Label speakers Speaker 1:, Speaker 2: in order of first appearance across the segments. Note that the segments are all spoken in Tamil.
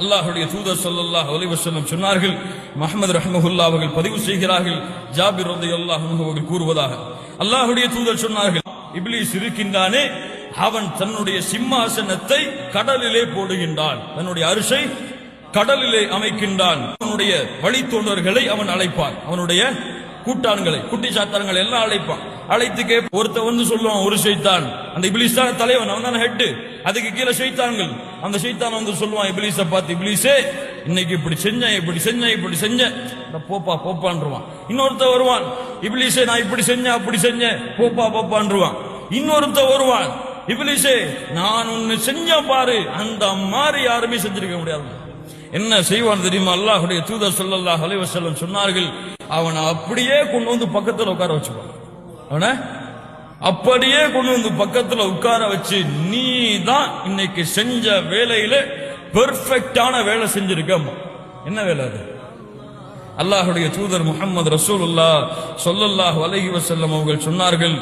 Speaker 1: அல்லாஹுடைய தூதர் சொல்லல்லாஹ் அலைஹி சொன்னார்கள் மஹமது ரஹமஹுல்லா அவர்கள் பதிவு செய்கிறார்கள் ஜாபிர் ரலியல்லாஹு அவர்கள் கூறுவதாக. அல்லாஹ்வுடைய தூதர் சொன்னார்கள் இப்லீஸ் இருக்கின்றானே அவன் தன்னுடைய சிம்மாசனத்தை கடலிலே போடுகின்றான். தன்னுடைய அரிசை கடலிலே அமைக்கின்றான். அவனுடைய வழித்தோன்றர்களை அவன் அழைப்பான். அவனுடைய கூட்டான்களை குட்டி சாத்தான்களை எல்லாம் அழைப்பான். அழைத்து கேப் ஒருத்த வந்து சொல்லுவான் ஒரு சைத்தான். அந்த இபிலிஸ் தான் தலைவன் அவன் தான் ஹெட்டு அதுக்கு கீழே சைத்தான்கள். அந்த சைத்தான் வந்து சொல்லுவான் இபிலிஸ பார்த்து இபிலிஸே இன்னைக்கு இப்படி செஞ்சேன் இப்படி செஞ்சேன் இப்படி செஞ்சேன். போப்பா போப்பான்ருவான் இன்னொருத்த வருவான் இபிலிஸே நான் இப்படி செஞ்சேன் அப்படி செஞ்சேன். போப்பா போப்பான்றுவான். இன்னொருத்த வருவான் இபிலிஸே நான் ஒன்னு செஞ்சேன் பாரு அந்த மாதிரி யாருமே செஞ்சிருக்க முடியாது என்ன செய்வான் தெரியுமா? அல்லாஹுடைய தூதர் ஸல்லல்லாஹு அலைஹி சொன்னார்கள் அவனை அப்படியே கொண்டு வந்து பக்கத்தில் உட்கார வச்சுப்பான். அவனை அப்படியே கொண்டு வந்து பக்கத்துல உட்கார வச்சு நீ தான் இன்னைக்கு செஞ்ச வேலையில பெர்ஃபெக்டான வேலை செஞ்சிருக்க என்ன வேலை அது? அல்லாஹுடைய தூதர் முஹம்மது ரசூலுல்லா சொல்லல்லாஹ் வலகி வசல்லம் அவர்கள் சொன்னார்கள்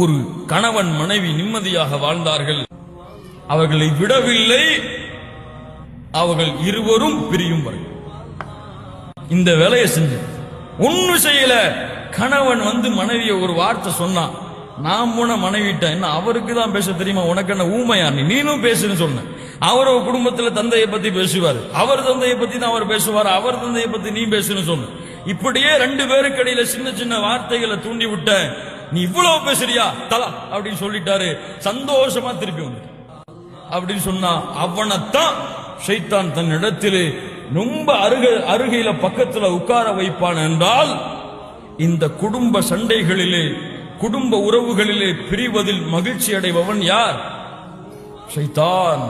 Speaker 1: ஒரு கணவன் மனைவி நிம்மதியாக வாழ்ந்தார்கள். அவர்களை விடவில்லை அவர்கள் இருவரும் பிரியும் வரை. இந்த வேலையை செஞ்சு. ஒண்ணு செய்யல கணவன் வந்து மனைவிய ஒரு வார்த்தை சொன்னான் நான் போன மனைவிட்ட என்ன அவருக்கு தான் பேச தெரியுமா? உனக்கு என்ன ஊமையா? நீ நீனும் பேசுன்னு சொன்ன. அவர் குடும்பத்துல தந்தையை பத்தி பேசுவார். அவர் தந்தையை பத்தி தான் அவர் பேசுவார். அவர் தந்தையை பத்தி நீ பேசுன்னு சொன்ன. இப்படியே ரெண்டு பேருக்கு இடையில சின்ன சின்ன வார்த்தைகளை தூண்டி விட்ட நீ இவ்வளவு பேசுறியா? தலா அப்படின்னு சொல்லிட்டாரு. சந்தோஷமா திருப்பி வந்து அப்படின்னு சொன்னா அவனைத்தான் ஷைத்தான் தன் இடத்திலே ரொம்ப அருக அருகையில பக்கத்துல உட்கார வைப்பான் என்றால் இந்த குடும்ப சண்டைகளிலே குடும்ப உறவுகளிலே பிரிவதில் மகிழ்ச்சி அடைபவன் யார்? ஷைத்தான்.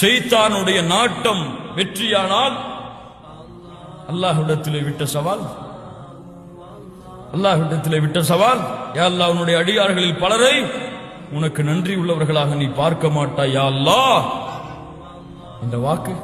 Speaker 1: ஷைத்தானுடைய நாட்டம் வெற்றியானால் அல்லாஹ்விடத்திலே விட்ட சவால்? அல்லாஹ்விடத்திலே விட்ட சவால்? யா அல்லாஹ் உன்னுடைய அடியார்களில் பலரை உனக்கு நன்றி உள்ளவர்களாக நீ பார்க்க மாட்டாய். யா அல்லாஹ் இந்த வாக்கு